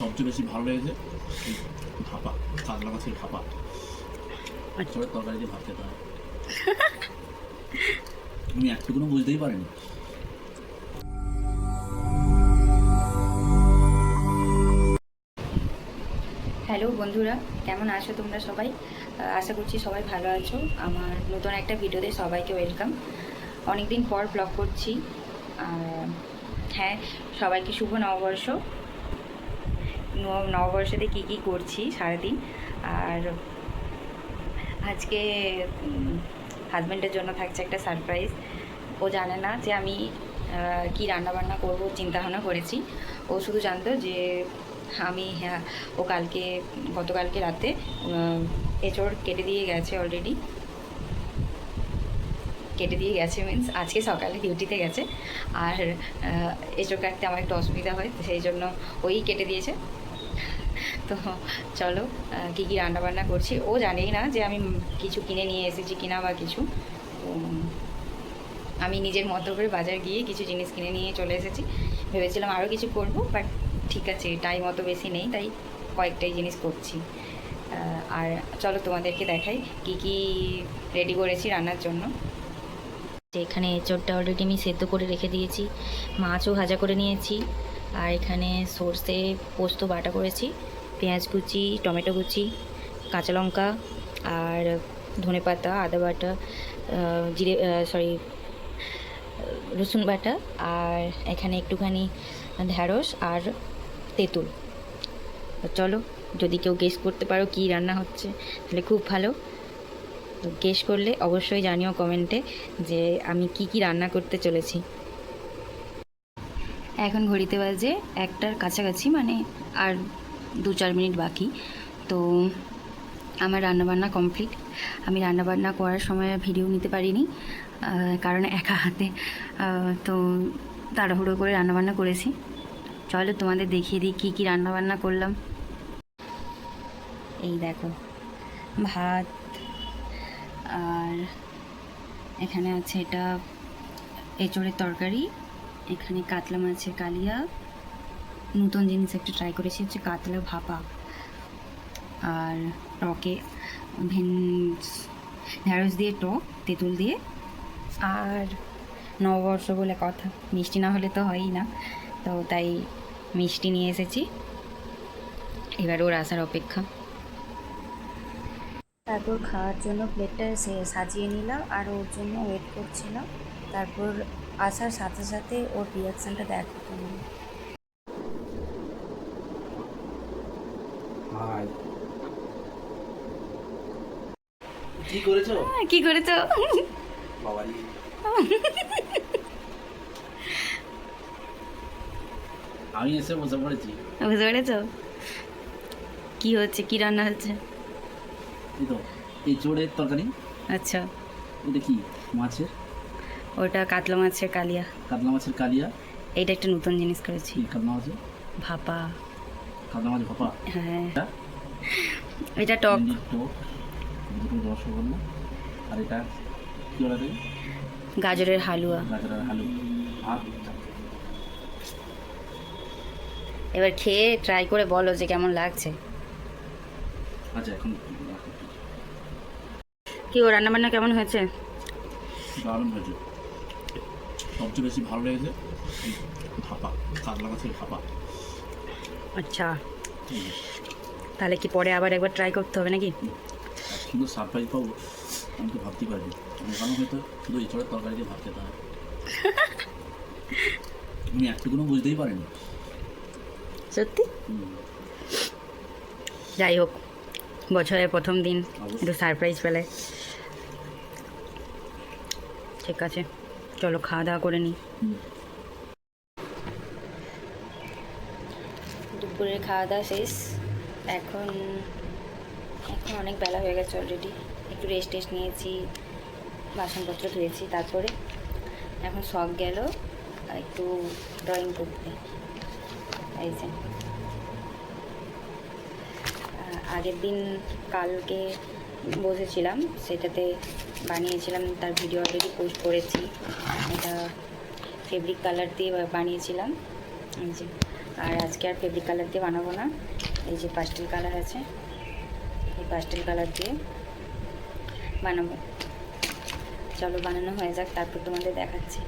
সবচেয়ে বেশি ভালো লেগেছে। ভাপা কাতলা মাছের ভাপা। চোরের তরকারি দিয়ে ভাত খেতে হয়। আমি একটুকুনো বুঝতেই পারিনি। হ্যালো বন্ধুরা কেমন আছো তোমরা সবাই? আশা করছি সবাই ভালো আছো। আমার নতুন একটা ভিডিওতে সবাইকে ওয়েলকাম। অনেকদিন পর ব্লগ করছি। হ্যাঁ সবাইকে শুভ নববর্ষ। নববর্ষতে কী কী করছি সারাদিন? আর আজকে হাজব্যান্ডের জন্য থাকছে একটা সারপ্রাইজ ও জানে না যে আমি কি রান্নাবান্না করব চিন্তা ভাবনা করেছি। ও শুধু জানতো যে আমি হ্যাঁ ও কালকে, গতকালকে রাতে এঁচড় কেটে দিয়ে গেছে অলরেডি কেটে দিয়ে গেছে মিন্স আজকে সকালে ডিউটিতে গেছে। আর এঁচড় কাটতে আমার একটু অসুবিধা হয়, সেই জন্য ওই কেটে দিয়েছে। তো চলো কী কী রান্নাবান্না করছি? ও জানেই না যে আমি কিছু কিনে নিয়ে এসেছি কিনা বা কিছু। আমি নিজের মতো করে বাজার গিয়ে কিছু জিনিস কিনে নিয়ে চলে এসেছি। ভেবেছিলাম আরও কিছু করব বাট ঠিক আছে টাইম অত বেশি নেই, তাই কয়েকটাই জিনিস করছি। আর চলো তোমাদেরকে দেখাই কি কি রেডি করেছি রান্নার জন্য। এখানে এঁচড়টা অলরেডি আমি সেদ্ধ করে রেখে দিয়েছি, মাছও ভাজা করে নিয়েছি, আর এখানে সর্ষে পোস্ত বাটা করেছি। পেঁয়াজ কুচি, টমেটো কুচি, কাঁচা লঙ্কা আর ধনে পাতা, আদা বাটা জিরে সরি রসুন বাটা আর এখানে একটুখানি ঢ্যাঁড়স আর তেঁতুল। চলো, যদি কেউ গেস করতে পারো কী রান্না হচ্ছে, তাহলে খুব ভালো। তো গেস করলে অবশ্যই জানিও কমেন্টে যে আমি কি কি রান্না করতে চলেছি। এখন ঘড়িতে বাজে একটার কাছাকাছি মানে আর দু চার মিনিট বাকি। তো আমার রান্নাবান্না কমপ্লিট। আমি রান্নাবান্না করার সময় ভিডিও নিতে পারিনি কারণ একা হাতে তো তাড়াহুড়ো করে রান্নাবান্না করেছি। চলো তোমাদের দেখিয়ে দিই কী কী রান্নাবান্না করলাম। এই দেখো, ভাত, আর এখানে আছে এটা এঁচড়ের তরকারি, এখানে কাতলা মাছের কালিয়া নতুন জিনিস একটু ট্রাই করেছি হচ্ছে কাতলা ভাপা আর টকে ভেন ঢ্যাঁড়স দিয়ে টক তেঁতুল দিয়ে। আর নববর্ষ বলে কথা, মিষ্টি না হলে তো হয়ই না। তো তাই মিষ্টি নিয়ে এসেছি। এবার ওর আসার অপেক্ষা। তারপর খাওয়ার জন্য প্লেটটা সে সাজিয়ে নিলাম আর ওর জন্য ওয়েট করছিলাম তারপর আসার সাথে সাথে ওর রিয়াকশানটা দেখো তুমি হাই কি করেছ? কি করেছ? বাবারি আমি এসে বসে পড়েছি। বুঝতে পেরেছ? কি হচ্ছে? কি রান্না হচ্ছে? এই তো এই তরকারি। আচ্ছা। এটা কি মাছের? ওটা কাতলা মাছের কালিয়া। কাতলা মাছের কালিয়া। এইটা একটা নতুন জিনিস করেছি। কাতলা মাছের? ভাপা। ভাপা হ্যাঁ। এটা? এটা টক। দুটো রসগোল্লা আর এটা কি বলা দেবে গাজরের হালুয়া। গাজরের হালু আর? এবার খেয়ে ট্রাই করে বলো যে কেমন লাগছে। আচ্ছা এখন কি ও রান্নাবান্না কেমন হয়েছে? দারুণ হয়েছে। সবচেয়ে বেশি ভালো লেগেছে ভাপা কাতলা মাছের ভাপা। আচ্ছা। তাহলে কি পরে আবার একবার ট্রাই করতে হবে নাকি? আর সুন্দর সারপ্রাইজ পাবো আমি তো ভাবতেই পারিনি। ওখানে হয়তো শুধু এছাড়া তরকারি দিয়ে ভাত খেতে হয়। আমি একটুকুনো বুঝতেই পারিনি। সত্যি? যাই হোক বছরের প্রথম দিন একটু সারপ্রাইজ পেলে। ঠিক আছে চলো খাওয়া দাওয়া করে নিই দুপুরের খাওয়া দাওয়া শেষ। এখন এখন অনেক বেলা হয়ে গেছে অলরেডি একটু রেস্ট টেস্ট নিয়েছি, বাসনপত্র ধুয়েছি, তারপরে এখন শখ গেল একটু ড্রয়িং করতে। এই যে। আগের দিন কালকে বসেছিলাম, সেটাতে বানিয়েছিলাম, তার ভিডিও অলরেডি পোস্ট করেছি। এটা ফেব্রিক কালার দিয়ে বানিয়েছিলাম। এই যে, আর আজকে আর ফেব্রিক কালার দিয়ে বানাবো না। এই যে পাস্টেল কালার আছে, এই পাস্টেল কালার দিয়ে বানাবো। চলো, বানানো হয়ে যাক, তারপর তোমাদের দেখাচ্ছি।